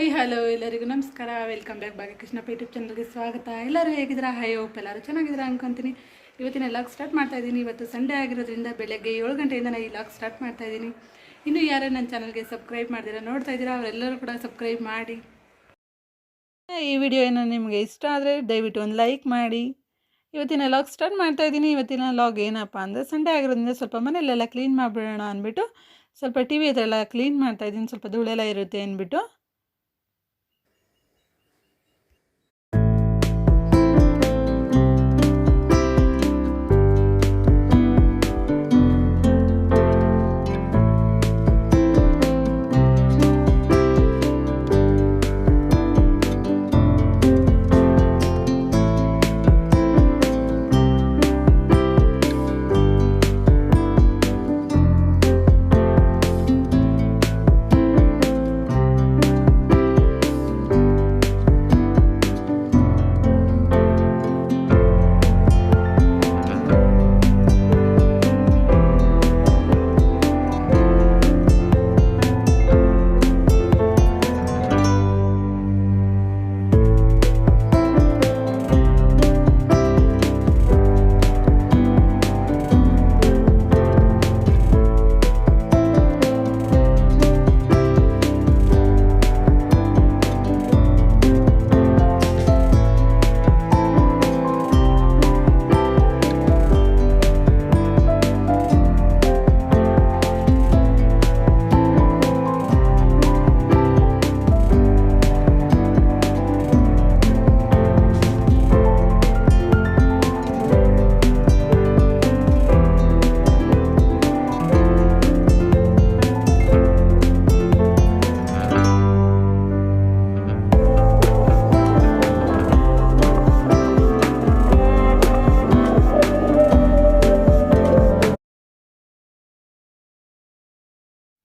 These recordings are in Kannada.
ಹಾಯ್, ಹಲೋ, ಎಲ್ಲರಿಗೂ ನಮಸ್ಕಾರ. ವೆಲ್ಕಮ್ ಬ್ಯಾಕ್ ಭಾಗ್ಯಕೃಷ್ಣಪ್ಪ ಯೂಟ್ಯೂಬ್ ಚಾನಲ್ಗೆ ಸ್ವಾಗತ. ಎಲ್ಲರೂ ಹೇಗಿದ್ದೀರಾ? ಹೈ ಓಪ್ ಎಲ್ಲರೂ ಚೆನ್ನಾಗಿದ್ದೀರಾ ಅನ್ಕೊಂತೀನಿ. ಇವತ್ತಿನ ಲಾಗ್ ಸ್ಟಾರ್ಟ್ ಮಾಡ್ತಾ ಇದ್ದೀನಿ. ಇವತ್ತು ಸಂಡೇ ಆಗಿರೋದ್ರಿಂದ ಬೆಳಗ್ಗೆ ಏಳು ಗಂಟೆಯಿಂದ ನಾನು ಈ ಲಾಗ್ ಸ್ಟಾರ್ಟ್ ಮಾಡ್ತಾ ಇದ್ದೀನಿ. ಇನ್ನು ಯಾರು ನನ್ನ ಚಾನಲ್ಗೆ ಸಬ್ಸ್ಕ್ರೈಬ್ ಮಾಡ್ತೀರಾ ನೋಡ್ತಾ ಇದ್ದೀರಾ, ಅವರೆಲ್ಲರೂ ಕೂಡ ಸಬ್ಸ್ಕ್ರೈಬ್ ಮಾಡಿ. ಈ ವಿಡಿಯೋ ಏನೋ ನಿಮಗೆ ಇಷ್ಟ ಆದರೆ ದಯವಿಟ್ಟು ಒಂದು ಲೈಕ್ ಮಾಡಿ. ಇವತ್ತಿನ ಲಾಗ್ ಸ್ಟಾರ್ಟ್ ಮಾಡ್ತಾ ಇದ್ದೀನಿ. ಇವತ್ತಿನ ಲಾಗ್ ಏನಪ್ಪ ಅಂದರೆ ಸಂಡೇ ಆಗಿರೋದ್ರಿಂದ ಸ್ವಲ್ಪ ಮನೆಯಲ್ಲೆಲ್ಲ ಕ್ಲೀನ್ ಮಾಡಿಬಿಡೋಣ ಅಂದ್ಬಿಟ್ಟು ಸ್ವಲ್ಪ ಟಿ ವಿ ಎಲ್ಲ ಕ್ಲೀನ್ ಮಾಡ್ತಾ ಇದ್ದೀನಿ. ಸ್ವಲ್ಪ ಧೂಳೆಲ್ಲ ಇರುತ್ತೆ ಅಂದ್ಬಿಟ್ಟು.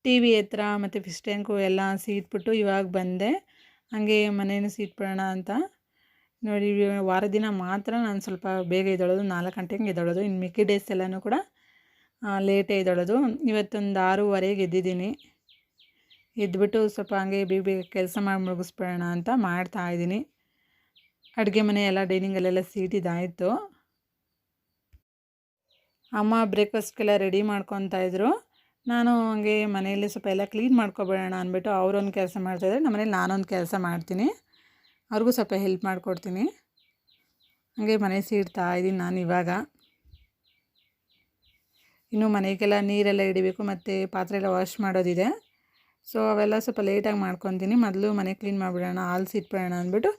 ಟಿ ವಿ ಹತ್ರ ಮತ್ತು ಫಿಶ್ ಟ್ಯಾಂಕು ಎಲ್ಲ ಸೀಟ್ಬಿಟ್ಟು ಇವಾಗ ಬಂದೆ. ಹಾಗೆ ಮನೇನು ಸೀಟ್ಬಿಡೋಣ ಅಂತ. ನೋಡಿ ವಾರ ದಿನ ಮಾತ್ರ ನಾನು ಸ್ವಲ್ಪ ಬೇಗ ಎದ್ದೊಳೋದು, ನಾಲ್ಕು ಗಂಟೆಗೆ ಎದ್ದೊಳೋದು, ಇನ್ನು ಮಿಕ್ಕಿ ಡೇಸ್ ಎಲ್ಲನೂ ಕೂಡ ಲೇಟೇ ಎದ್ದೊಳೋದು. ಇವತ್ತೊಂದು ಆರೂವರೆಗೆ ಎದ್ದಿದ್ದೀನಿ. ಎದ್ಬಿಟ್ಟು ಸ್ವಲ್ಪ ಹಂಗೆ ಬೇಗ ಬೇಗ ಕೆಲಸ ಮಾಡಿ ಮುಗಿಸ್ಬಿಡೋಣ ಅಂತ ಮಾಡ್ತಾ ಇದ್ದೀನಿ. ಅಡುಗೆ ಮನೆ ಎಲ್ಲ ಡೈನಿಂಗಲ್ಲೆಲ್ಲ ಸೀಟಿದಾಯಿತು ಅಮ್ಮ ಬ್ರೇಕ್ಫಾಸ್ಟ್ಗೆಲ್ಲ ರೆಡಿ ಮಾಡ್ಕೊತಾ ಇದ್ರು. ನಾನು ಹಂಗೆ ಮನೆಯಲ್ಲಿ ಸ್ವಲ್ಪ ಎಲ್ಲ ಕ್ಲೀನ್ ಮಾಡ್ಕೊಬೇಡೋಣ ಅಂದ್ಬಿಟ್ಟು ಅವರೊಂದು ಕೆಲಸ ಮಾಡ್ತಾಯಿದ್ರೆ ನಮ್ಮ ಮನೇಲಿ ನಾನೊಂದು ಕೆಲಸ ಮಾಡ್ತೀನಿ. ಅವ್ರಿಗೂ ಸ್ವಲ್ಪ ಹೆಲ್ಪ್ ಮಾಡಿಕೊಡ್ತೀನಿ. ಹಾಗೆ ಮನೆ ಸೀಡ್ತಾ ಇದ್ದೀನಿ ನಾನು ಇವಾಗ. ಇನ್ನು ಮನೆಗೆಲ್ಲ ನೀರೆಲ್ಲ ಹಿಡಿಬೇಕು ಮತ್ತು ಪಾತ್ರೆ ಎಲ್ಲ ವಾಶ್ ಮಾಡೋದಿದೆ. ಸೊ ಅವೆಲ್ಲ ಸ್ವಲ್ಪ ಲೇಟಾಗಿ ಮಾಡ್ಕೊತೀನಿ. ಮೊದಲು ಮನೆ ಕ್ಲೀನ್ ಮಾಡಿಬಿಡೋಣ, ಹಾಲು ಸಿಟ್ಬಿಡೋಣ ಅಂದ್ಬಿಟ್ಟು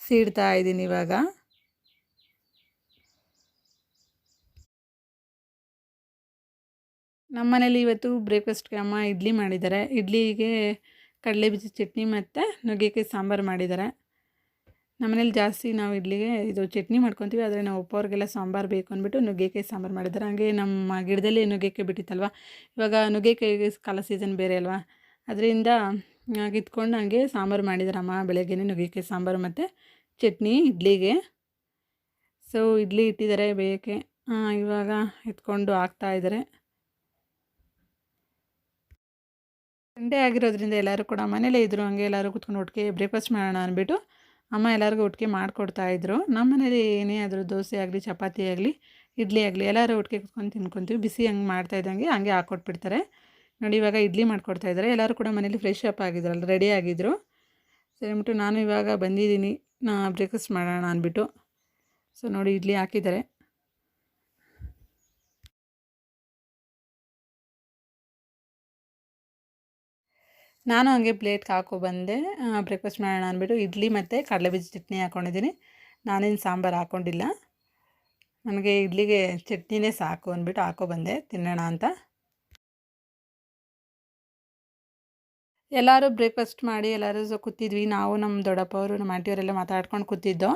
ಸೀಡ್ತಾ ಇದ್ದೀನಿ ಇವಾಗ. ನಮ್ಮ ಮನೇಲಿ ಇವತ್ತು ಬ್ರೇಕ್ಫಾಸ್ಟ್ಗೆ ಅಮ್ಮ ಇಡ್ಲಿ ಮಾಡಿದ್ದಾರೆ. ಇಡ್ಲಿಗೆ ಕಡಲೆ ಬೀಜ ಚಟ್ನಿ ಮತ್ತು ನುಗ್ಗೆಕಾಯಿ ಸಾಂಬಾರು ಮಾಡಿದ್ದಾರೆ. ನಮ್ಮನೇಲಿ ಜಾಸ್ತಿ ನಾವು ಇಡ್ಲಿಗೆ ಇದು ಚಟ್ನಿ ಮಾಡ್ಕೊತೀವಿ, ಆದರೆ ನಾವು ಒಪ್ಪವ್ರಿಗೆಲ್ಲ ಸಾಂಬಾರು ಬೇಕು ಅಂದ್ಬಿಟ್ಟು ನುಗ್ಗೆಕಾಯಿ ಸಾಂಬಾರು ಮಾಡಿದ್ದಾರೆ. ಹಾಗೆ ನಮ್ಮ ಗಿಡದಲ್ಲಿ ನುಗ್ಗೆಕಾಯಿ ಬಿಟ್ಟಿತ್ತಲ್ವ? ಇವಾಗ ನುಗ್ಗೆಕಾಯಿ ಕಾಲ ಸೀಸನ್ ಬೇರೆ ಅಲ್ವಾ? ಅದರಿಂದ ಕಿತ್ಕೊಂಡು ಹಂಗೆ ಸಾಂಬಾರು ಮಾಡಿದ್ದಾರೆ ಅಮ್ಮ. ಬೆಳಗ್ಗೆನೇ ನುಗ್ಗೆಕಾಯಿ ಸಾಂಬಾರು ಮತ್ತು ಚಟ್ನಿ, ಇಡ್ಲಿಗೆ. ಸೊ ಇಡ್ಲಿ ಇಟ್ಟಿದ್ದಾರೆ ಬೇಯಕ್ಕೆ. ಇವಾಗ ಎತ್ಕೊಂಡು ಹಾಕ್ತಾ ಇದ್ದಾರೆ ಸಂಡೇ ಆಗಿರೋದ್ರಿಂದ ಎಲ್ಲರೂ ಕೂಡ ಮನೇಲೇ ಇದ್ದರು ಹಂಗೆ ಎಲ್ಲರೂ ಕೂತ್ಕೊಂಡು ಒಟ್ಟಿಗೆ ಬ್ರೇಕ್ಫಾಸ್ಟ್ ಮಾಡೋಣ ಅಂದ್ಬಿಟ್ಟು ಅಮ್ಮ ಎಲ್ಲರಿಗೂ ಒಟ್ಟಿಗೆ ಮಾಡಿಕೊಡ್ತಾ ಇದ್ರು. ನಮ್ಮ ಮನೇಲಿ ಏನೇ ಆದರೂ ದೋಸೆ ಆಗಲಿ, ಚಪಾತಿ ಆಗಲಿ, ಇಡ್ಲಿ ಆಗಲಿ, ಎಲ್ಲರೂ ಒಟ್ಟಿಗೆ ಕುತ್ಕೊಂಡು ತಿನ್ಕೊತೀವಿ. ಬಿಸಿ ಹಂಗೆ ಮಾಡ್ತಾ ಇದ್ದಂಗೆ ಹಂಗೆ ಹಾಕ್ಕೊಟ್ಬಿಡ್ತಾರೆ ನೋಡಿ ಇವಾಗ ಇಡ್ಲಿ ಮಾಡ್ಕೊಡ್ತಾ ಇದ್ದಾರೆ. ಎಲ್ಲರೂ ಕೂಡ ಮನೇಲಿ ಫ್ರೆಶ್ ಅಪ್ ಆಗಿದ್ರಲ್ಲ ರೆಡಿ ಆಗಿದ್ದರು ಸರಿ ಅಂದ್ಬಿಟ್ಟು ನಾನು ಇವಾಗ ಬಂದಿದ್ದೀನಿ, ನಾ ಬ್ರೇಕ್ಫಾಸ್ಟ್ ಮಾಡೋಣ ಅಂದ್ಬಿಟ್ಟು. ಸೊ ನೋಡಿ ಇಡ್ಲಿ ಹಾಕಿದ್ದಾರೆ. ನಾನು ಹಂಗೆ ಪ್ಲೇಟ್ಗೆ ಹಾಕೋ ಬಂದೆ ಬ್ರೇಕ್ಫಾಸ್ಟ್ ಮಾಡೋಣ ಅಂದ್ಬಿಟ್ಟು ಇಡ್ಲಿ ಮತ್ತು ಕಡಲೆಬೀಜ ಚಟ್ನಿ ಹಾಕ್ಕೊಂಡಿದ್ದೀನಿ ನಾನೇನು ಸಾಂಬಾರು ಹಾಕ್ಕೊಂಡಿಲ್ಲ ನನಗೆ ಇಡ್ಲಿಗೆ ಚಟ್ನಿನೇ ಸಾಕು ಅಂದ್ಬಿಟ್ಟು ಹಾಕೋ ಬಂದೆ, ತಿನ್ನೋಣ ಅಂತ. ಎಲ್ಲರೂ ಬ್ರೇಕ್ಫಾಸ್ಟ್ ಮಾಡಿ ಎಲ್ಲರೂ ಸೊ ಕೂತಿದ್ವಿ. ನಾವು ನಮ್ಮ ದೊಡ್ಡಪ್ಪವರು ನಮ್ಮ ಆಂಟಿಯವರೆಲ್ಲ ಮಾತಾಡ್ಕೊಂಡು ಕೂತಿದ್ದೋ.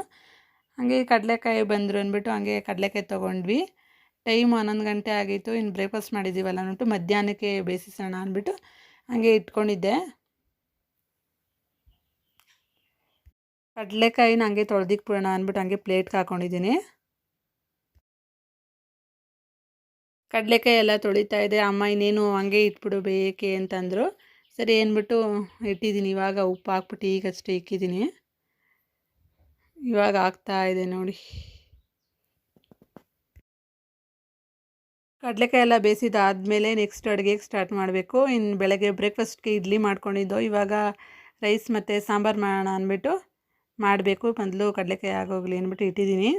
ಹಾಗೆ ಕಡಲೆಕಾಯಿ ಬಂದರು ಅಂದ್ಬಿಟ್ಟು ಹಂಗೆ ಕಡಲೆಕಾಯಿ ತೊಗೊಂಡ್ವಿ. ಟೈಮ್ ಹನ್ನೊಂದು ಗಂಟೆ ಆಗಿತ್ತು ಇನ್ನು ಬ್ರೇಕ್ಫಾಸ್ಟ್ ಮಾಡಿದ್ದೀವಲ್ಲ ಅಂದ್ಬಿಟ್ಟು ಮಧ್ಯಾಹ್ನಕ್ಕೆ ಬೇಯಿಸೋಣ ಅಂದ್ಬಿಟ್ಟು ಹಾಗೆ ಇಟ್ಕೊಂಡಿದ್ದೆ. ಕಡಲೆಕಾಯಿನ ಹಂಗೆ ತೊಳೆದಿಕ್ಬಿಡೋಣ ಅಂದ್ಬಿಟ್ಟು ಹಂಗೆ ಪ್ಲೇಟ್ಗೆ ಹಾಕೊಂಡಿದ್ದೀನಿ. ಕಡಲೆಕಾಯಿ ಎಲ್ಲ ತೊಳಿತಾ ಇದೆ. ಅಮ್ಮ ಇನ್ನೇನು ಹಂಗೆ ಇಟ್ಬಿಡು ಬೇಕೆ ಅಂತಂದರು. ಸರಿ ಏನ್ಬಿಟ್ಟು ಇಟ್ಟಿದ್ದೀನಿ. ಇವಾಗ ಉಪ್ಪು ಹಾಕ್ಬಿಟ್ಟು ಈಗಷ್ಟೇ ಇಕ್ಕಿದ್ದೀನಿ. ಇವಾಗ ಆಗ್ತಾ ಇದೆ ನೋಡಿ. ಕಡಲೆಕಾಯಿ ಎಲ್ಲ ಬೇಯಿಸಿದಾದ್ಮೇಲೆ ನೆಕ್ಸ್ಟ್ ಅಡುಗೆಗೆ ಸ್ಟಾರ್ಟ್ ಮಾಡಬೇಕು. ಇನ್ನು ಬೆಳಗ್ಗೆ ಬ್ರೇಕ್ಫಾಸ್ಟ್ಗೆ ಇಡ್ಲಿ ಮಾಡ್ಕೊಂಡಿದ್ದು. ಇವಾಗ ರೈಸ್ ಮತ್ತು ಸಾಂಬಾರು ಮಾಡೋಣ ಅಂದ್ಬಿಟ್ಟು ಮಾಡಬೇಕು. ಮೊದಲು ಕಡಲೆಕಾಯಿ ಆಗೋಗ್ಲಿ ಅಂದ್ಬಿಟ್ಟು ಇಟ್ಟಿದ್ದೀನಿ.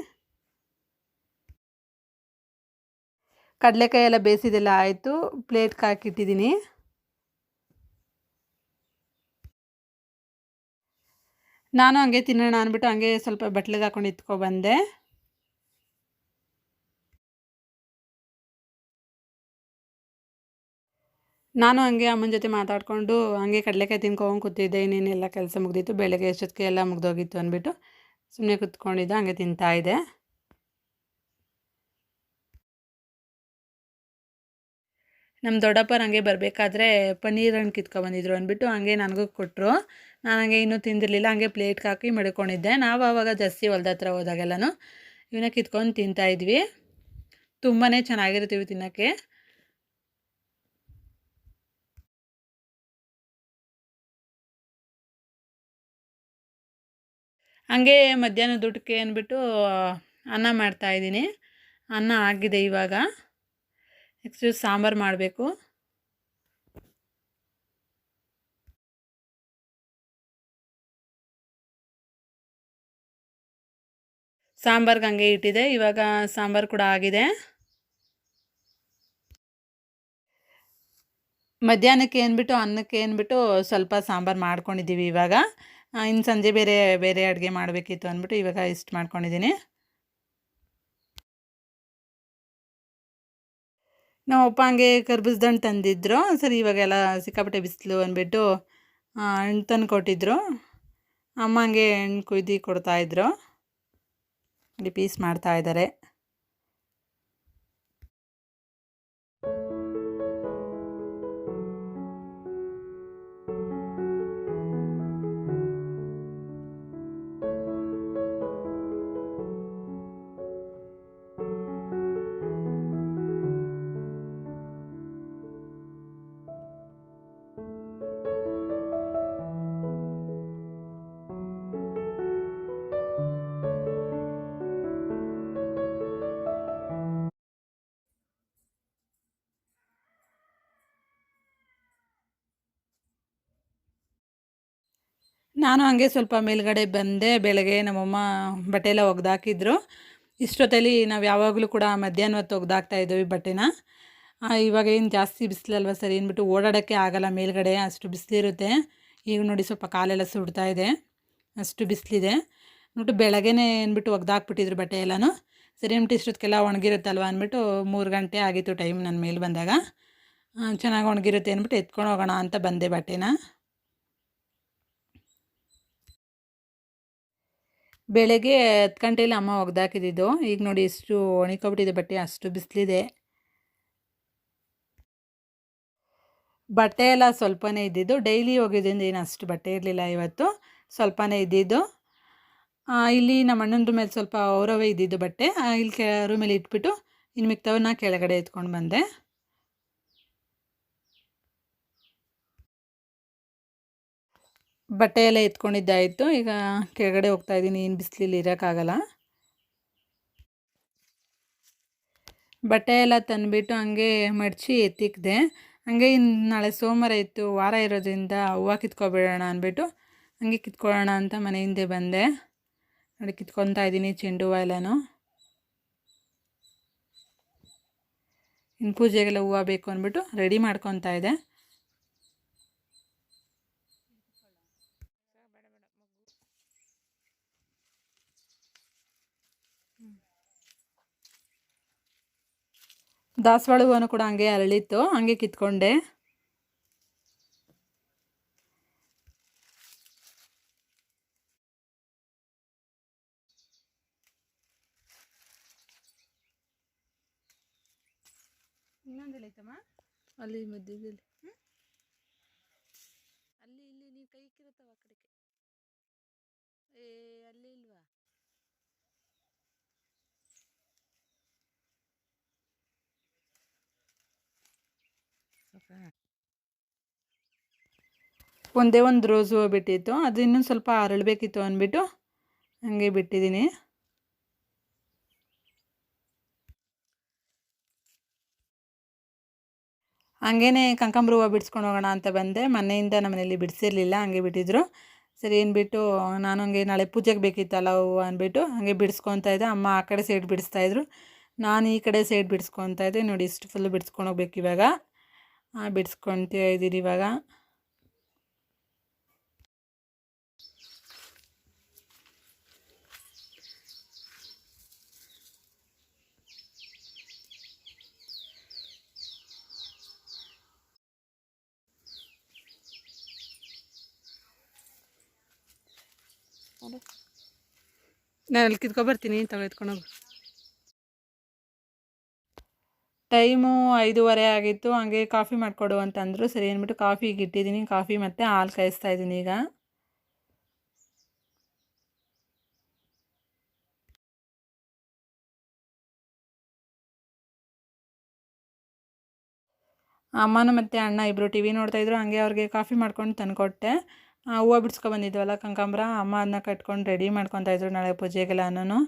ಕಡಲೆಕಾಯಿ ಎಲ್ಲ ಬೇಯಿಸಿದೆಲ್ಲ ಆಯಿತು. ಪ್ಲೇಟ್ಗೆ ಹಾಕಿಟ್ಟಿದ್ದೀನಿ. ನಾನು ಹಂಗೆ ತಿನ್ನೋಣ ಅಂದ್ಬಿಟ್ಟು ಹಂಗೆ ಸ್ವಲ್ಪ ಬಟ್ಲಿಗೆ ಹಾಕೊಂಡು ಇತ್ಕೊಬಂದೆ ನಾನು ಹಂಗೆ ಅಮ್ಮನ ಜೊತೆ ಮಾತಾಡಿಕೊಂಡು ಹಂಗೆ ಕಡಲೆಕಾಯಿ ತಿನ್ಕೊಂಡು ಕೂತಿದ್ದೆ, ಇನ್ನೇನೆಲ್ಲ ಕೆಲಸ ಮುಗ್ದಿತ್ತು, ಬೆಳಗ್ಗೆ ಎಷ್ಟೊತ್ತಿಗೆ ಎಲ್ಲ ಮುಗ್ದೋಗಿತ್ತು ಅಂದ್ಬಿಟ್ಟು ಸುಮ್ಮನೆ ಕೂತ್ಕೊಂಡಿದ್ದೆ, ಹಂಗೆ ತಿಂತಾಯಿದ್ದೆ ನಮ್ಮ ದೊಡ್ಡಪ್ಪರು ಹಂಗೆ ಬರಬೇಕಾದ್ರೆ ಪನ್ನೀರ್ ಹಣ್ಣು ಕಿತ್ಕೊಬಂದಿದ್ರು ಅಂದ್ಬಿಟ್ಟು ಹಂಗೆ ನನಗೂ ಕೊಟ್ಟರು ನಾನು ಹಂಗೆ ಇನ್ನೂ ತಿಂದಿರಲಿಲ್ಲ, ಹಂಗೆ ಪ್ಲೇಟ್ಗೆ ಹಾಕಿ ಮಡ್ಕೊಂಡಿದ್ದೆ. ನಾವು ಆವಾಗ ಜಾಸ್ತಿ ಹೊಲ್ದ ಹತ್ರ ಹೋದಾಗೆಲ್ಲನೂ ಇವನ್ನ ಕಿತ್ಕೊಂಡು ತಿಂತಾಯಿದ್ವಿ ತುಂಬಾ ಚೆನ್ನಾಗಿರ್ತೀವಿ ತಿನ್ನೋಕ್ಕೆ. ಹಂಗೆ ಮಧ್ಯಾಹ್ನ ಊಟಕ್ಕೆ ಅಂದ್ಬಿಟ್ಟು ಅನ್ನ ಮಾಡ್ತಾಯಿದ್ದೀನಿ ಅನ್ನ ಆಗಿದೆ ಇವಾಗ. ನೆಕ್ಸ್ಟು ಸಾಂಬಾರು ಮಾಡಬೇಕು. ಸಾಂಬಾರ್ಗೆ ಹಂಗೆ ಇಟ್ಟಿದೆ. ಇವಾಗ ಸಾಂಬಾರು ಕೂಡ ಆಗಿದೆ. ಮಧ್ಯಾಹ್ನಕ್ಕೆ ಅಂದ್ಬಿಟ್ಟು, ಅನ್ನಕ್ಕೆ ಅಂದ್ಬಿಟ್ಟು ಸ್ವಲ್ಪ ಸಾಂಬಾರು ಮಾಡ್ಕೊಂಡಿದ್ದೀವಿ ಇವಾಗ. ಇನ್ನು ಸಂಜೆ ಬೇರೆ ಬೇರೆ ಅಡುಗೆ ಮಾಡಬೇಕಿತ್ತು ಅಂದ್ಬಿಟ್ಟು ಇವಾಗ ಇಷ್ಟು ಮಾಡ್ಕೊಂಡಿದ್ದೀನಿ. ನಮ್ಮ ಅಪ್ಪ ಹಂಗೆ ಕರ್ಬೂಸ್ದಣ್ಣು ತಂದಿದ್ರು. ಸರಿ, ಇವಾಗೆಲ್ಲ ಸಿಕ್ಕಾಪಟ್ಟೆ ಬಿಸಿಲು ಅಂದ್ಬಿಟ್ಟು ಹಣ್ಣು ತಂದು ಕೊಟ್ಟಿದ್ರು. ಅಮ್ಮ ಹಂಗೆ ಹಣ್ಣು ಕುಯ್ದು ಕೊಡ್ತಾಯಿದ್ರು ಇಲ್ಲಿ ಪೀಸ್ ಮಾಡ್ತಾಯಿದ್ದಾರೆ ಹಂಗೆ ಸ್ವಲ್ಪ ಮೇಲ್ಗಡೆ ಬಂದೆ, ಬೆಳಗ್ಗೆ ನಮ್ಮಮ್ಮ ಬಟ್ಟೆ ಎಲ್ಲ ಒಗ್ದಾಕಿದ್ರು. ಇಷ್ಟೊತ್ತಲ್ಲಿ ನಾವು ಯಾವಾಗಲೂ ಕೂಡ ಮಧ್ಯಾಹ್ನ ಹೊತ್ತು ಒಗ್ದಾಕ್ತಾ ಇದ್ದೀವಿ ಬಟ್ಟೆನ. ಇವಾಗ ಏನು ಜಾಸ್ತಿ ಬಿಸಿಲಲ್ವ ಸರಿ? ಅಂದ್ಬಿಟ್ಟು ಓಡಾಡೋಕ್ಕೆ ಆಗಲ್ಲ, ಮೇಲ್ಗಡೆ ಅಷ್ಟು ಬಿಸಿಲಿರುತ್ತೆ. ಈಗ ನೋಡಿ ಸ್ವಲ್ಪ ಕಾಲೆಲ್ಲ ಸುಡ್ತಾ ಇದೆ, ಅಷ್ಟು ಬಿಸಿಲಿದೆ. ಅಂದ್ಬಿಟ್ಟು ಬೆಳಗ್ಗೆನೇ ಅಂದ್ಬಿಟ್ಟು ಒಗ್ದಾಕ್ಬಿಟ್ಟಿದ್ರು ಬಟ್ಟೆ ಎಲ್ಲನೂ. ಸರಿ ಅಂದ್ಬಿಟ್ಟು ಇಷ್ಟೊತ್ತಿಗೆಲ್ಲ ಒಣಗಿರುತ್ತಲ್ವ ಅಂದ್ಬಿಟ್ಟು ಮೂರು ಗಂಟೆ ಆಗಿತ್ತು ಟೈಮ್ ನನ್ನ ಮೇಲೆ ಬಂದಾಗ. ಚೆನ್ನಾಗಿ ಒಣಗಿರುತ್ತೆ ಅಂದ್ಬಿಟ್ಟು ಎತ್ಕೊಂಡು ಹೋಗೋಣ ಅಂತ ಬಂದೆ ಬಟ್ಟೆನ. ಬೆಳಗ್ಗೆ ಹತ್ತು ಗಂಟೆಯಲ್ಲಿ ಅಮ್ಮ ಒಗ್ದಾಕಿದ್ದು. ಈಗ ನೋಡಿ ಎಷ್ಟು ಒಣಕೊಬಿಟ್ಟಿದೆ ಬಟ್ಟೆ, ಅಷ್ಟು ಬಿಸಿಲಿದೆ. ಬಟ್ಟೆ ಎಲ್ಲ ಸ್ವಲ್ಪನೇ ಇದ್ದಿದ್ದು. ಡೈಲಿ ಹೋಗಿದ್ದರಿಂದ ಏನು ಅಷ್ಟು ಬಟ್ಟೆ ಇರಲಿಲ್ಲ ಇವತ್ತು. ಸ್ವಲ್ಪನೇ ಇದ್ದಿದ್ದು. ಇಲ್ಲಿ ನಮ್ಮ ಅಣ್ಣನ ಮೇಲೆ ಸ್ವಲ್ಪ ಅವರವೇ ಇದ್ದಿದ್ದು ಬಟ್ಟೆ. ಇಲ್ಲಿ ಕೆ ರೂಮಲ್ಲಿ ಇಟ್ಬಿಟ್ಟು ಇನ್ನು ಮಿಕ್ತವನ್ನ ಕೆಳಗಡೆ ಎತ್ಕೊಂಡು ಬಂದೆ. ಬಟ್ಟೆ ಎಲ್ಲ ಎತ್ಕೊಂಡಿದ್ದಾಯಿತು. ಈಗ ಕೆಳಗಡೆ ಹೋಗ್ತಾ ಇದ್ದೀನಿ. ಏನು ಬಿಸಿಲಲ್ಲಿ ಇರೋಕ್ಕಾಗಲ್ಲ. ಬಟ್ಟೆ ಎಲ್ಲ ತಂದುಬಿಟ್ಟು ಹಂಗೆ ಮಡಚಿ ಎತ್ತಿಕ್ಕಿದೆ ಹಂಗೆ ಇನ್ನು ನಾಳೆ ಸೋಮವಾರ ಇತ್ತು. ವಾರ ಇರೋದ್ರಿಂದ ಹೂವು ಕಿತ್ಕೊಬಿಡೋಣ ಅಂದ್ಬಿಟ್ಟು ಹಂಗೆ ಕಿತ್ಕೊಳ್ಳೋಣ ಅಂತ ಮನೆ ಹಿಂದೆ ಬಂದೆ. ನೋಡಿ, ಕಿತ್ಕೊತಾ ಇದ್ದೀನಿ ಚೆಂಡು ಹೂವು ಎಲ್ಲನೂ. ಇನ್ನು ಪೂಜೆಗೆಲ್ಲ ಹೂವು ಬೇಕು ಅಂದ್ಬಿಟ್ಟು ರೆಡಿ ಮಾಡ್ಕೊತಾ ಇದೆ ದಾಸವಾಳ ಹೂವನ್ನು ಕೂಡ ಹಂಗೆ ಅರಳಿತ್ತು ಹಂಗೆ ಕಿತ್ಕೊಂಡೆ. ಇನ್ನೊಂದಿಲ್ಲೈತಮ್ಮ ಅಲ್ಲಿ ಮಧ್ಯದಲ್ಲಿ ಅಲ್ಲಿ ಇಲ್ಲಿ ನೀವು ಕೈ ಕಿರುತ್ತವ ಕಡೆಗೆ. ಏ ಅಲ್ಲಿ ಒಂದೇ ಒಂದು ರೋಸ್ ಹೂವು ಬಿಟ್ಟಿತ್ತು ಅದು ಇನ್ನೂ ಸ್ವಲ್ಪ ಅರಳಬೇಕಿತ್ತು ಅಂದ್ಬಿಟ್ಟು ಹಾಗೆ ಬಿಟ್ಟಿದ್ದೀನಿ. ಹಂಗೇ ಕಂಕಂಬ್ರ ಹೂವು ಬಿಡಿಸ್ಕೊಂಡು ಹೋಗೋಣ ಅಂತ ಬಂದೆ. ಮನೆಯಿಂದ ನಮ್ಮ ಮನೇಲಿ ಬಿಡಿಸಿರ್ಲಿಲ್ಲ, ಹಂಗೆ ಬಿಟ್ಟಿದ್ರು. ಸರಿ, ಏನ್ಬಿಟ್ಟು ನಾನು ಹಂಗೆ ನಾಳೆ ಪೂಜೆಗೆ ಬೇಕಿತ್ತಲ್ಲ ಹೂವು ಅಂದ್ಬಿಟ್ಟು ಹಾಗೆ ಬಿಡಿಸ್ಕೊತಾ ಇದ್ದೆ. ಅಮ್ಮ ಆ ಕಡೆ ಸೈಡ್ ಬಿಡಿಸ್ತಾಯಿದ್ರು ನಾನು ಈ ಕಡೆ ಸೈಡ್ ಬಿಡಿಸ್ಕೊತಾ ಇದ್ದೆ. ನೋಡಿ ಇಷ್ಟು ಫುಲ್ ಬಿಡಿಸ್ಕೊಂಡು ಹೋಗ್ಬೇಕು ಇವಾಗ. ಬಿಡಿಸ್ಕೊತಾ ಇದ್ದೀರಿ ಇವಾಗ. ನಾನು ಅಲ್ಲಿ ಕಿತ್ಕೊಬರ್ತೀನಿ ತಗೋ ಟೈಮು ಐದೂವರೆ ಆಗಿತ್ತು, ಹಂಗೆ ಕಾಫಿ ಮಾಡಿಕೊಡು ಅಂತಂದರು. ಸರಿ, ಅಂದ್ಬಿಟ್ಟು ಕಾಫಿಗೆ ಇಟ್ಟಿದ್ದೀನಿ. ಕಾಫಿ ಮತ್ತು ಹಾಲು ಕಾಯಿಸ್ತಾ ಇದ್ದೀನಿ ಈಗ. ಅಮ್ಮನೂ ಮತ್ತು ಅಣ್ಣ ಇಬ್ಬರು ಟಿ ವಿ ನೋಡ್ತಾಯಿದ್ರು ಹಂಗೆ ಅವ್ರಿಗೆ ಕಾಫಿ ಮಾಡ್ಕೊಂಡು ತಂದುಕೊಟ್ಟೆ. ಹೂವು ಬಿಡ್ಸ್ಕೊಬಂದಿದ್ವಲ್ಲ ಕನಕಾಂಬ್ರ ಅಮ್ಮ ಅದನ್ನ ಕಟ್ಕೊಂಡು ರೆಡಿ ಮಾಡ್ಕೊತಾಯಿದ್ರು ನಾಳೆ ಪೂಜೆಗೆಲ್ಲ ಅನ್ನೋನು.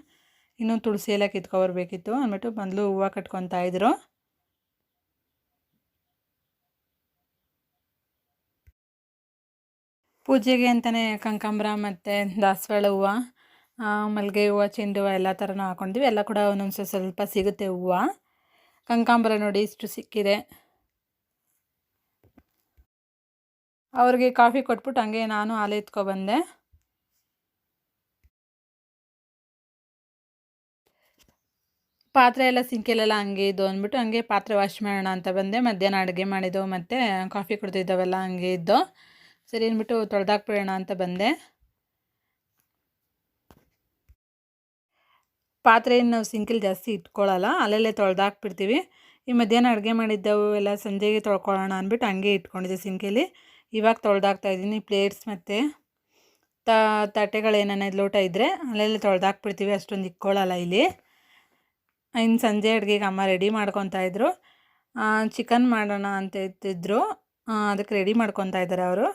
ಇನ್ನೂ ತುಳಸಿ ಎಲ್ಲ ಕಿತ್ಕೊಬರ್ಬೇಕಿತ್ತು. ಅಂದ್ಬಿಟ್ಟು ಬಂದಲು ಹೂವು ಕಟ್ಕೊತಾ ಪೂಜೆಗೆ ಅಂತಲೇ ಕನಕಾಂಬ್ರ ಮತ್ತು ದಾಸವಾಳ ಹೂವು ಮಲ್ಲಿಗೆ ಹೂವು, ಚೆಂಡು ಹೂವು ಎಲ್ಲ ಥರನೂ ಹಾಕ್ಕೊಂಡಿವಿ ಎಲ್ಲ ಕೂಡ ಒಂದೊಂದು ಸ್ವಲ್ಪ ಸಿಗುತ್ತೆ ಹೂವು. ಕನಕಾಂಬ್ರ ನೋಡಿ ಇಷ್ಟು ಸಿಕ್ಕಿದೆ. ಅವ್ರಿಗೆ ಕಾಫಿ ಕೊಟ್ಬಿಟ್ಟು ಹಂಗೆ ನಾನು ಹಾಲು ಎತ್ಕೊಬಂದೆ ಪಾತ್ರೆ ಎಲ್ಲ ಸಿಂಕಿಲೆಲ್ಲ ಹಂಗೆ ಇದ್ದು ಅಂದ್ಬಿಟ್ಟು ಹಂಗೆ ಪಾತ್ರೆ ವಾಶ್ ಮಾಡೋಣ ಅಂತ ಬಂದೆ. ಮಧ್ಯಾಹ್ನ ಅಡುಗೆ ಮಾಡಿದ್ದು ಮತ್ತು ಕಾಫಿ ಕುಡ್ದಿದ್ದಾವೆಲ್ಲ ಹಂಗೆ ಇದ್ದು. ಸರಿ ಅಂದ್ಬಿಟ್ಟು ತೊಳೆದಾಕ್ಬಿಡೋಣ ಅಂತ ಬಂದೆ. ಪಾತ್ರೆ ನಾವು ಸಿಂಕಲ್ಲಿ ಜಾಸ್ತಿ ಇಟ್ಕೊಳ್ಳಲ್ಲ ಅಲ್ಲಲ್ಲೇ ತೊಳೆದಾಕ್ಬಿಡ್ತೀವಿ. ಈ ಮಧ್ಯಾಹ್ನ ಅಡುಗೆ ಮಾಡಿದ್ದವು ಎಲ್ಲ ಸಂಜೆಗೆ ತೊಳ್ಕೊಳ್ಳೋಣ ಅಂದ್ಬಿಟ್ಟು ಹಂಗೆ ಇಟ್ಕೊಂಡಿದ್ದೆ ಸಿಂಕಲ್ಲಿ ಇವಾಗ ತೊಳೆದಾಕ್ತಾ ಇದ್ದೀನಿ ಪ್ಲೇಟ್ಸ್ ಮತ್ತು ತಟ್ಟೆಗಳೇನೇ ಲೋಟ ಇದ್ದರೆ ಅಲ್ಲೆಲ್ಲ ತೊಳೆದಾಕ್ಬಿಡ್ತೀವಿ, ಅಷ್ಟೊಂದು ಇಕ್ಕೊಳ್ಳಲ್ಲ ಇಲ್ಲಿ. ಇನ್ನು ಸಂಜೆ ಅಡುಗೆಗೆ ಅಮ್ಮ ರೆಡಿ ಮಾಡ್ಕೊತಾ ಇದ್ದರು ಚಿಕನ್ ಮಾಡೋಣ ಅಂತ ಇತ್ತಿದ್ರು. ಅದಕ್ಕೆ ರೆಡಿ ಮಾಡ್ಕೊತಾ ಇದ್ದಾರೆ ಅವರು.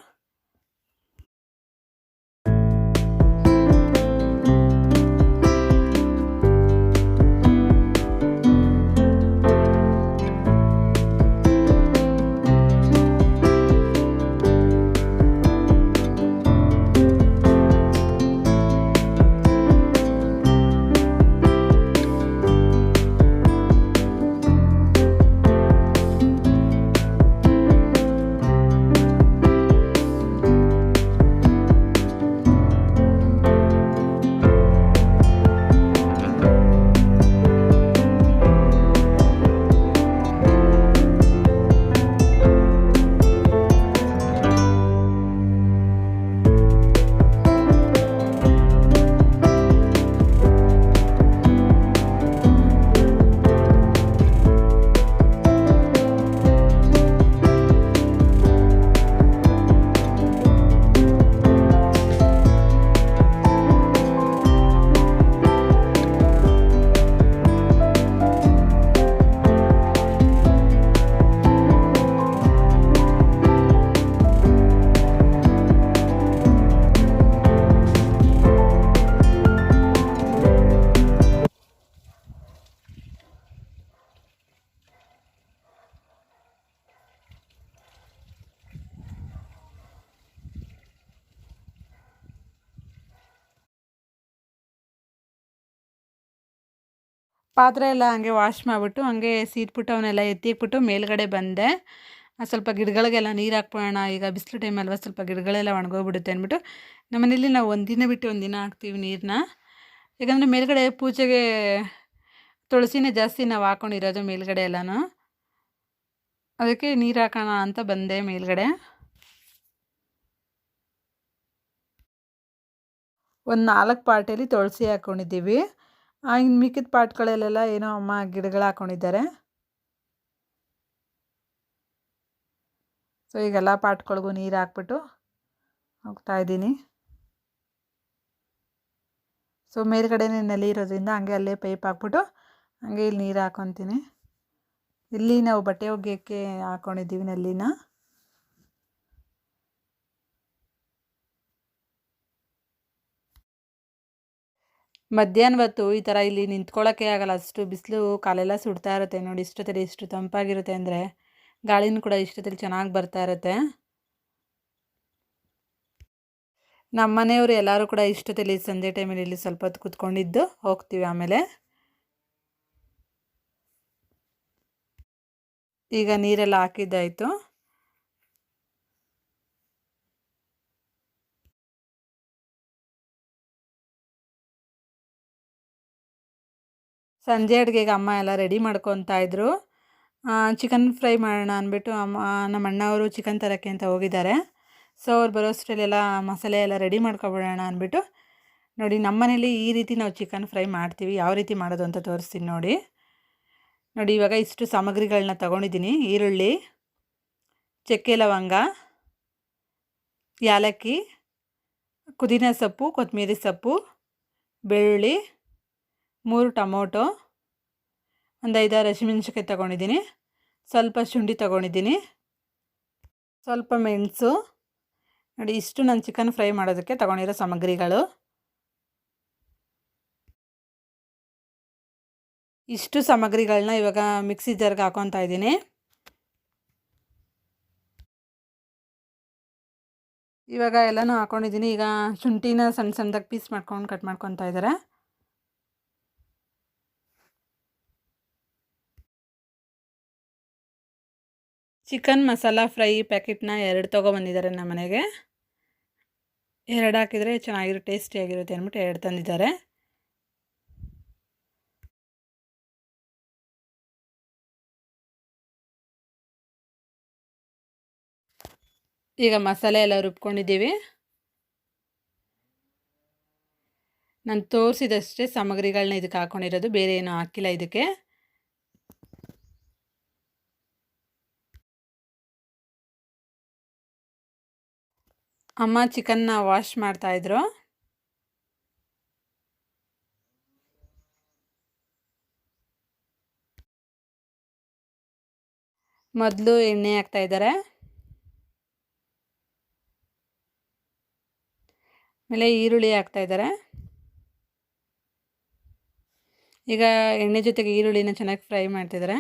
ಪಾತ್ರೆ ಎಲ್ಲ ಹಂಗೆ ವಾಶ್ ಮಾಡಿಬಿಟ್ಟು, ಹಂಗೆ ಸೀದ್ಬಿಟ್ಟು ಅವನ್ನೆಲ್ಲ ಎತ್ತಿಕ್ಬಿಟ್ಟು ಮೇಲ್ಗಡೆ ಬಂದೆ. ಸ್ವಲ್ಪ ಗಿಡಗಳಿಗೆಲ್ಲ ನೀರು ಹಾಕ್ಬೋಣ ಈಗ ಬಿಸಿಲು ಟೈಮ್ ಅಲ್ವಾ, ಸ್ವಲ್ಪ ಗಿಡಗಳೆಲ್ಲ ಒಣಗೋಗ್ಬಿಡುತ್ತೆ ಅಂದ್ಬಿಟ್ಟು ನಮ್ಮನೇಲಿ ನಾವು ಒಂದಿನ ಬಿಟ್ಟು ಒಂದಿನ ಹಾಕ್ತೀವಿ ನೀರನ್ನ ಯಾಕಂದರೆ ಮೇಲ್ಗಡೆ ಪೂಜೆಗೆ ತುಳಸಿನೇ ಜಾಸ್ತಿ ನಾವು ಹಾಕ್ಕೊಂಡಿರೋದು ಮೇಲ್ಗಡೆ ಎಲ್ಲನೂ. ಅದಕ್ಕೆ ನೀರು ಹಾಕೋಣ ಅಂತ ಬಂದೆ ಮೇಲ್ಗಡೆ. ಒಂದು ನಾಲ್ಕು ಪಾರ್ಟಿಯಲ್ಲಿ ತುಳಸಿ ಹಾಕ್ಕೊಂಡಿದ್ದೀವಿ ಇನ್ನು ಮಿಕ್ಕಿದ ಪಾಟ್ಗಳಲ್ಲೆಲ್ಲ ಏನೋ ಅಮ್ಮ ಗಿಡಗಳು ಹಾಕ್ಕೊಂಡಿದ್ದಾರೆ ಸೊ ಈಗೆಲ್ಲ ಪಾಟ್ಗಳಿಗೂ ನೀರು ಹಾಕ್ಬಿಟ್ಟು ಹೋಗ್ತಾ ಇದ್ದೀನಿ. ಸೊ ಮೇಲ್ಗಡೆನೇ ನೆಲೆ ಇರೋದ್ರಿಂದ ಹಂಗೆ ಅಲ್ಲೇ ಪೈಪ್ ಹಾಕ್ಬಿಟ್ಟು ಹಂಗೆ ಇಲ್ಲಿ ನೀರು ಹಾಕ್ಕೊತೀನಿ ಇಲ್ಲಿ ನಾವು ಬಟ್ಟೆ ಒಗೆಯೋಕ್ಕೆ ಹಾಕ್ಕೊಂಡಿದ್ದೀವಿ ನಲ್ಲಿನ. ಮಧ್ಯಾಹ್ನ ಹೊತ್ತು ಈ ಥರ ಇಲ್ಲಿ ನಿಂತ್ಕೊಳ್ಳೋಕ್ಕೆ ಆಗಲ್ಲ. ಅಷ್ಟು ಬಿಸಿಲು, ಕಾಲೆಲ್ಲ ಸುಡ್ತಾ ಇರುತ್ತೆ. ನೋಡಿ, ಇಷ್ಟೊತ್ತಲ್ಲಿ ಇಷ್ಟು ತಂಪಾಗಿರುತ್ತೆ ಅಂದರೆ ಗಾಳಿನೂ ಕೂಡ ಇಷ್ಟೊತ್ತಲ್ಲಿ ಚೆನ್ನಾಗಿ ಬರ್ತಾ ಇರುತ್ತೆ. ನಮ್ಮ ಮನೆಯವರು ಎಲ್ಲರೂ ಕೂಡ ಇಷ್ಟೊತ್ತಲ್ಲಿ ಸಂಜೆ ಟೈಮಲ್ಲಿ ಇಲ್ಲಿ ಸ್ವಲ್ಪ ಹೊತ್ತು ಕೂತ್ಕೊಂಡಿದ್ದು. ಹೋಗ್ತೀವಿ ಆಮೇಲೆ. ಈಗ ನೀರೆಲ್ಲ ಹಾಕಿದ್ದಾಯಿತು. ಸಂಜೆ ಅಡುಗೆಗೆ ಅಮ್ಮ ಎಲ್ಲ ರೆಡಿ ಮಾಡ್ಕೊತಾ ಇದ್ದರು ಚಿಕನ್ ಫ್ರೈ ಮಾಡೋಣ ಅಂದ್ಬಿಟ್ಟು ಅಮ್ಮ, ನಮ್ಮ ಅಣ್ಣವರು ಚಿಕನ್ ತರೋಕ್ಕೆ ಅಂತ ಹೋಗಿದ್ದಾರೆ. ಸೊ ಅವ್ರು ಬರೋಷ್ಟರಲ್ಲೆಲ್ಲ ಮಸಾಲೆ ಎಲ್ಲ ರೆಡಿ ಮಾಡ್ಕೊಬಿಡೋಣ ಅಂದ್ಬಿಟ್ಟು ನೋಡಿ, ನಮ್ಮ ಮನೇಲಿ ಈ ರೀತಿ ನಾವು ಚಿಕನ್ ಫ್ರೈ ಮಾಡ್ತೀವಿ. ಯಾವ ರೀತಿ ಮಾಡೋದು ಅಂತ ತೋರಿಸ್ತೀನಿ ನೋಡಿ. ನೋಡಿ, ಇವಾಗ ಇಷ್ಟು ಸಾಮಗ್ರಿಗಳನ್ನ ತೊಗೊಂಡಿದ್ದೀನಿ. ಈರುಳ್ಳಿ, ಚಕ್ಕೆ ಲವಂಗ, ಯಾಲಕ್ಕಿ, ಪುದೀನ ಸೊಪ್ಪು ಕೊತ್ತಂಬರಿ ಸೊಪ್ಪು, ಬೆಳ್ಳುಳ್ಳಿ ಮೂರು ಟೊಮೊಟೊ, ಒಂದು ಐದಾರು ಹಸಿಮೆಣ್ಸಿಕಾಯಿ ತೊಗೊಂಡಿದ್ದೀನಿ. ಸ್ವಲ್ಪ ಶುಂಠಿ ತೊಗೊಂಡಿದ್ದೀನಿ. ಸ್ವಲ್ಪ ಮೆಣಸು. ನೋಡಿ, ಇಷ್ಟು ನಾನು ಚಿಕನ್ ಫ್ರೈ ಮಾಡೋದಕ್ಕೆ ತೊಗೊಂಡಿರೋ ಸಾಮಗ್ರಿಗಳು. ಇಷ್ಟು ಸಾಮಗ್ರಿಗಳನ್ನ ಇವಾಗ ಮಿಕ್ಸಿ ಜಾರ್ಗೆ ಹಾಕೊತಾ ಇದ್ದೀನಿ. ಇವಾಗ ಎಲ್ಲನೂ ಹಾಕೊಂಡಿದ್ದೀನಿ. ಈಗ ಶುಂಠಿನ ಸಣ್ಣ ಸಣ್ಣದಾಗಿ ಪೀಸ್ ಮಾಡ್ಕೊಂಡು, ಕಟ್ ಮಾಡ್ಕೊತಾ ಇದ್ದಾರೆ. ಚಿಕನ್ ಮಸಾಲ ಫ್ರೈ ಪ್ಯಾಕೆಟ್ನ ಎರಡು ತೊಗೊಬಂದಿದ್ದಾರೆ ನಮ್ಮ ಮನೆಗೆ. ಎರಡು ಹಾಕಿದರೆ ಚೆನ್ನಾಗಿರೋ ಟೇಸ್ಟಿಯಾಗಿರುತ್ತೆ ಅಂದ್ಬಿಟ್ಟು ಎರಡು ತಂದಿದ್ದಾರೆ. ಈಗ ಮಸಾಲೆ ಎಲ್ಲ ರುಬ್ಕೊಂಡಿದ್ದೀವಿ. ನಾನು ತೋರಿಸಿದಷ್ಟೇ ಸಾಮಗ್ರಿಗಳನ್ನ ಇದಕ್ಕೆ ಹಾಕ್ಕೊಂಡಿರೋದು ಬೇರೆ ಏನೂ ಹಾಕಿಲ್ಲ ಇದಕ್ಕೆ. ಅಮ್ಮ ಚಿಕನ್ನ ವಾಶ್ ಮಾಡ್ತಾಯಿದ್ರು ಮೊದಲು ಎಣ್ಣೆ ಹಾಕ್ತಾಯಿದ್ದಾರೆ ಆಮೇಲೆ ಈರುಳ್ಳಿ ಹಾಕ್ತಾಯಿದ್ದಾರೆ ಈಗ ಎಣ್ಣೆ ಜೊತೆಗೆ ಈರುಳ್ಳಿನ ಚೆನ್ನಾಗಿ ಫ್ರೈ ಮಾಡ್ತಿದ್ದಾರೆ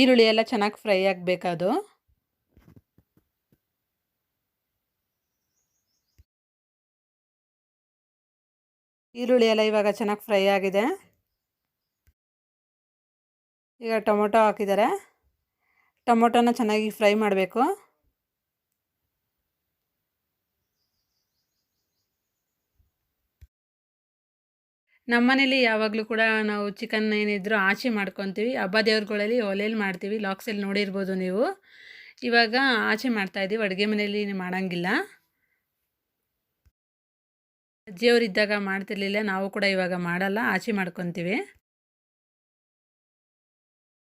ಈರುಳ್ಳಿ ಎಲ್ಲ ಚೆನ್ನಾಗಿ ಫ್ರೈ ಆಗಬೇಕದು. ಈರುಳ್ಳಿ ಎಲ್ಲ ಇವಾಗ ಚೆನ್ನಾಗಿ ಫ್ರೈ ಆಗಿದೆ. ಈಗ ಟೊಮೊಟೊ ಹಾಕಿದ್ದಾರೆ. ಟೊಮೊಟೊನ ಚೆನ್ನಾಗಿ ಫ್ರೈ ಮಾಡಬೇಕು. ನಮ್ಮ ಮನೇಲಿ ಯಾವಾಗಲೂ ಕೂಡ ನಾವು ಚಿಕನ್ ಏನಿದ್ರು ಆಚೆ ಮಾಡ್ಕೊತೀವಿ. ಹಬ್ಬ ದೇವ್ರುಗಳಲ್ಲಿ ಒಲೆಯಲ್ಲಿ ಮಾಡ್ತೀವಿ. ಲಾಕ್ಸಲ್ಲಿ ನೋಡಿರ್ಬೋದು ನೀವು. ಇವಾಗ ಆಚೆ ಮಾಡ್ತಾಯಿದ್ದೀವಿ ಅಡುಗೆ ಮನೆಯಲ್ಲಿ ಮಾಡೋಂಗಿಲ್ಲ. ಅಜ್ಜಿಯವರಿದ್ದಾಗ ಮಾಡ್ತಿರ್ಲಿಲ್ಲ. ನಾವು ಕೂಡ ಇವಾಗ ಮಾಡಲ್ಲ. ಆಚೆ ಮಾಡ್ಕೊತೀವಿ.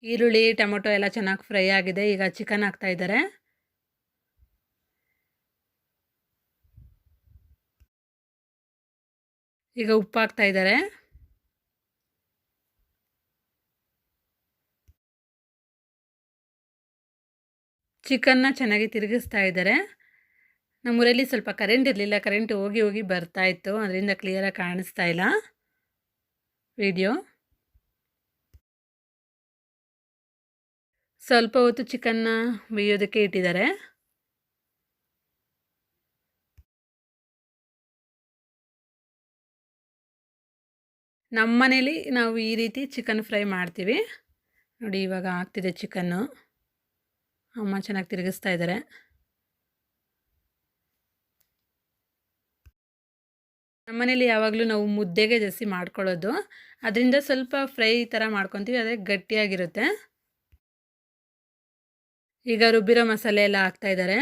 ಈರುಳ್ಳಿ, ಟೊಮೊಟೊ ಎಲ್ಲ ಚೆನ್ನಾಗಿ ಫ್ರೈ ಆಗಿದೆ. ಈಗ ಚಿಕನ್ ಹಾಕ್ತಾಯಿದ್ದಾರೆ ಈಗ ಉಪ್ಪು ಹಾಕ್ತಾ ಇದ್ದಾರೆ ಚಿಕನ್ನ ಚೆನ್ನಾಗಿ ತಿರುಗಿಸ್ತಾ ಇದ್ದಾರೆ ನಮ್ಮೂರಲ್ಲಿ ಸ್ವಲ್ಪ ಕರೆಂಟ್ ಇರಲಿಲ್ಲ ಕರೆಂಟ್ ಹೋಗಿ ಹೋಗಿ ಬರ್ತಾ ಇತ್ತು, ಅದರಿಂದ ಕ್ಲಿಯರಾಗಿ ಕಾಣಿಸ್ತಾ ಇಲ್ಲ. ವಿಡಿಯೋ ಸ್ವಲ್ಪ ಹೊತ್ತು ಚಿಕನ್ನ ಬೇಯೋದಕ್ಕೆ ಇಟ್ಟಿದ್ದಾರೆ. ನಮ್ಮ ಮನೇಲಿ ನಾವು ಈ ರೀತಿ ಚಿಕನ್ ಫ್ರೈ ಮಾಡ್ತೀವಿ. ನೋಡಿ ಇವಾಗ ಆಗ್ತಿದೆ ಚಿಕನ್ನು ಅಮ್ಮ ಚೆನ್ನಾಗಿ ತಿರುಗಿಸ್ತಾ ಇದ್ದಾರೆ ನಮ್ಮನೇಲಿ ಯಾವಾಗಲೂ ನಾವು ಮುದ್ದೆಗೆ ಜಾಸ್ತಿ ಮಾಡ್ಕೊಳ್ಳೋದು. ಅದರಿಂದ ಸ್ವಲ್ಪ ಫ್ರೈ ಥರ ಮಾಡ್ಕೊತೀವಿ ಅದೇ ಗಟ್ಟಿಯಾಗಿರುತ್ತೆ. ಈಗ ರುಬ್ಬಿರೋ ಮಸಾಲೆ ಎಲ್ಲ ಹಾಕ್ತಾಯಿದ್ದಾರೆ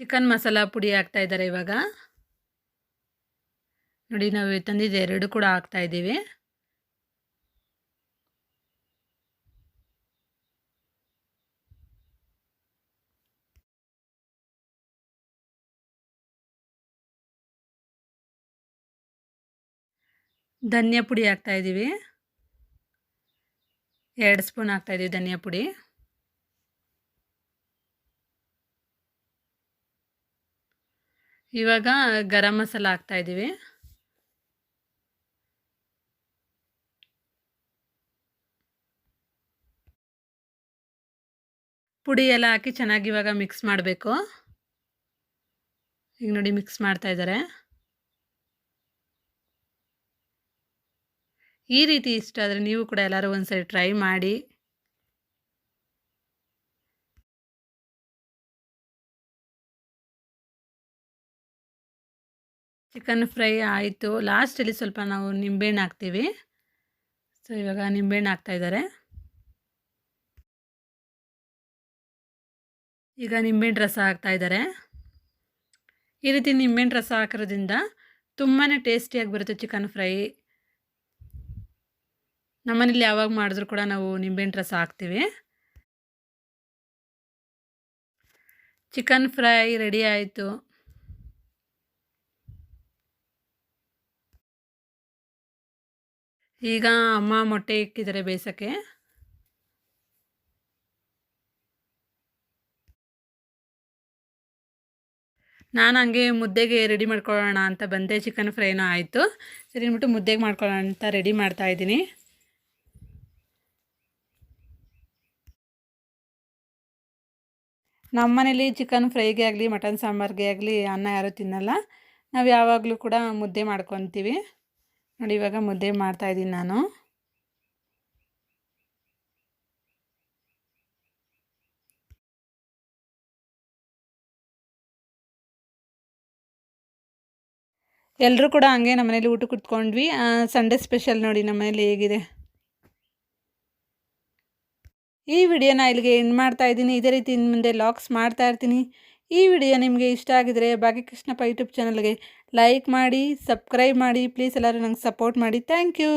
ಚಿಕನ್ ಮಸಾಲ ಪುಡಿ ಹಾಕ್ತಾ ಇದ್ದಾರೆ ಇವಾಗ. ನೋಡಿ, ನಾವು ತಂದಿದ್ದೆ ಎರಡು ಕೂಡ ಹಾಕ್ತಾ ಇದ್ದೀವಿ. ಧನಿಯಾ ಪುಡಿ ಹಾಕ್ತಾ ಇದ್ದೀವಿ. ಎರಡು ಸ್ಪೂನ್ ಹಾಕ್ತಾ ಇದ್ದೀವಿ ಧನಿಯಾ ಪುಡಿ. ಇವಾಗ ಗರಂ ಮಸಾಲ ಹಾಕ್ತಾಯಿದ್ದೀವಿ ಪುಡಿ ಎಲ್ಲ ಹಾಕಿ ಚೆನ್ನಾಗಿ ಇವಾಗ ಮಿಕ್ಸ್ ಮಾಡಬೇಕು. ಈಗ ನೋಡಿ ಮಿಕ್ಸ್ ಮಾಡ್ತಾ ಇದ್ದಾರೆ. ಈ ರೀತಿ ಇಷ್ಟ ಆದರೆ ನೀವು ಕೂಡ ಎಲ್ಲರೂ ಒಂದ್ಸರಿ ಟ್ರೈ ಮಾಡಿ. ಚಿಕನ್ ಫ್ರೈ ಆಯಿತು. ಲಾಸ್ಟಲ್ಲಿ ಸ್ವಲ್ಪ ನಾವು ನಿಂಬೆಹಣ್ಣು ಹಾಕ್ತೀವಿ. ಸೊ ಇವಾಗ ನಿಂಬೆಹಣ್ಣು ಹಾಕ್ತಾಯಿದ್ದಾರೆ ಈಗ ನಿಂಬೆಹಣ್ಣು ರಸ ಹಾಕ್ತಾಯಿದ್ದಾರೆ ಈ ರೀತಿ ನಿಂಬೆಹಣ್ಣು ರಸ ಹಾಕಿರೋದ್ರಿಂದ ತುಂಬಾ ಟೇಸ್ಟಿಯಾಗಿ ಬರುತ್ತೆ ಚಿಕನ್ ಫ್ರೈ. ನಮ್ಮನೇಲಿ ಯಾವಾಗ ಮಾಡಿದ್ರು ಕೂಡ ನಾವು ನಿಂಬೆಹಣ್ಣು ರಸ ಹಾಕ್ತೀವಿ. ಚಿಕನ್ ಫ್ರೈ ರೆಡಿ ಆಯಿತು. ಈಗ ಅಮ್ಮ ಮೊಟ್ಟೆ ಇಕ್ಕಿದ್ದಾರೆ ಬೇಸಕ್ಕೆ. ನಾನು ಹಂಗೆ ಮುದ್ದೆಗೆ ರೆಡಿ ಮಾಡ್ಕೊಳ್ಳೋಣ ಅಂತ ಬಂದೆ ಚಿಕನ್ ಫ್ರೈನೂ ಆಯಿತು. ಸರಿ ಅಂದ್ಬಿಟ್ಟು ಮುದ್ದೆಗೆ ಮಾಡ್ಕೊಳ್ಳೋಣ ಅಂತ ರೆಡಿ ಮಾಡ್ತಾಯಿದ್ದೀನಿ ನಮ್ಮ ಮನೇಲಿ ಚಿಕನ್ ಫ್ರೈಗೆ ಆಗಲಿ ಮಟನ್ ಸಾಂಬಾರಿಗೆ ಆಗಲಿ ಅನ್ನ ಯಾರೂ ತಿನ್ನಲ್ಲ. ನಾವು ಯಾವಾಗಲೂ ಕೂಡ ಮುದ್ದೆ ಮಾಡ್ಕೊತೀವಿ. ನೋಡಿ, ಇವಾಗ ಮುದ್ದೆ ಮಾಡ್ತಾ ಮಾಡ್ತಾಯಿದ್ದೀನಿ ನಾನು. ಎಲ್ಲರೂ ಕೂಡ ಹಂಗೆ ನಮ್ಮ ಮನೇಲಿ ಊಟ ಕುತ್ಕೊಂಡ್ವಿ. ಸಂಡೇ ಸ್ಪೆಷಲ್ ನೋಡಿ ನಮ್ಮ ಮನೇಲಿ ಹೇಗಿದೆ? ಈ ವಿಡಿಯೋನ ಇಲ್ಲಿಗೆ ಏನು ಮಾಡ್ತಾ ಇದ್ದೀನಿ. ಇದೇ ರೀತಿ ಇನ್ನು ಮುಂದೆ ಲಾಕ್ಸ್ ಮಾಡ್ತಾ ಇರ್ತೀನಿ. ಈ ವಿಡಿಯೋ ನಿಮಗೆ ಇಷ್ಟ ಆಗಿದರೆ ಭಾಗ್ಯಕೃಷ್ಣಪ್ಪ ಯೂಟ್ಯೂಬ್ ಚಾನಲ್ಗೆ ಲೈಕ್ ಮಾಡಿ ಸಬ್ಸ್ಕ್ರೈಬ್ ಮಾಡಿ ಪ್ಲೀಸ್ ಎಲ್ಲರೂ ನಂಗೆ ಸಪೋರ್ಟ್ ಮಾಡಿ. Thank you